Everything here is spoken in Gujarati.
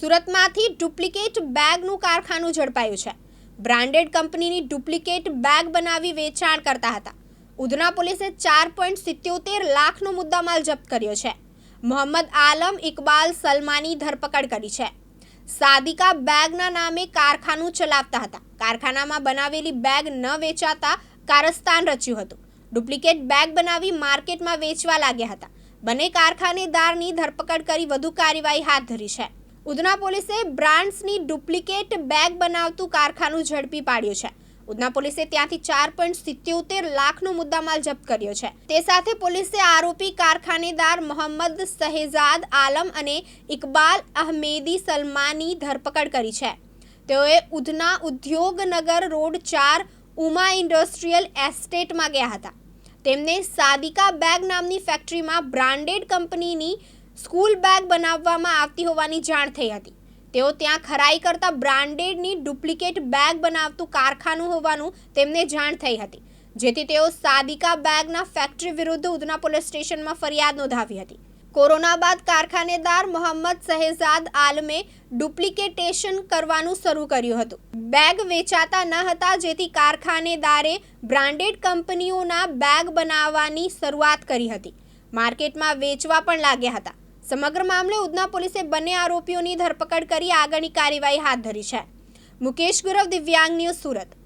સુરતમાંથી ડુપ્લિકેટ બેગનું કારખાનું ઝડપાયું છે. બ્રાન્ડેડ કંપનીની ડુપ્લિકેટ બેગ બનાવી વેચાણ કરતા હતા. ઉધના પોલીસે ચાર પોઈન્ટ સિત્યોતેર લાખનો મુદ્દામાલ જપ્ત કર્યો છે. મોહમ્મદ આલમ ઇકબાલ સલમાની ધરપકડ કરી છે. સાદિકા બેગના નામે કારખાનું ચલાવતા હતા. કારખાનામાં બનાવેલી બેગ ન વેચાતા કારસ્તાન રચ્યું હતું. ડુપ્લિકેટ બેગ બનાવી માર્કેટમાં વેચવા લાગ્યા હતા. બંને કારખાનેદારની ધરપકડ કરી વધુ કાર્યવાહી હાથ ધરી છે. ઉધના પોલીસે બ્રાન્ડ્સની ડુપ્લિકેટ બેગ બનાવતું કારખાનું ઝડપી પાડ્યું છે. ઉધના પોલીસે ત્યાંથી ચાર પોઈન્ટ સિત્યોતેર લાખનો મુદ્દામાલ જપ્ત કર્યો છે. તે સાથે પોલીસે આરોપી કારખાનેદાર મોહમ્મદ સહેજાદ આલમ અને ઇકબાલ અહમેદી સલમાની ધરપકડ કરી છે. તેઓએ ઉધના ઉદ્યોગનગર રોડ ચાર ઉમા ઇન્ડસ્ટ્રીયલ એસ્ટેટમાં ગયા હતા. તેમને સાદિકા બેગ નામની ફેક્ટરીમાં બ્રાન્ડેડ કંપનીની સ્કૂલ બેગ બનાવવામાં આવતી હોવાની જાણ થઈ હતી. તેઓ ત્યાં ખરાઈ કરતા બ્રાન્ડેડની ડુપ્લિકેટ બેગ બનાવતું કારખાનું હોવાનું તેમને જાણ થઈ હતી, જેથી તેઓ સાદિકા બેગના ફેક્ટરી વિરુદ્ધ ઉધના પોલીસ સ્ટેશનમાં ફરિયાદ નોંધાવી હતી. કોરોના બાદ કારખાનેદાર મોહમ્મદ શહેજાદ આલમે ડુપ્લિકેટેશન કરવાનું શરૂ કર્યું હતું. બેગ વેચાતા ન હતા, જેથી કારખાનેદારે બ્રાન્ડેડ કંપનીઓના બેગ બનાવવાની શરૂઆત કરી હતી. માર્કેટમાં વેચવા પણ લાગ્યા હતા. સમગ્ર મામલે ઉધના પોલીસે બંને આરોપીઓની ધરપકડ કરી આગળની કાર્યવાહી હાથ ધરી છે. મુકેશ ગુરવ, દિવ્યાંગ ન્યૂઝ સુરત.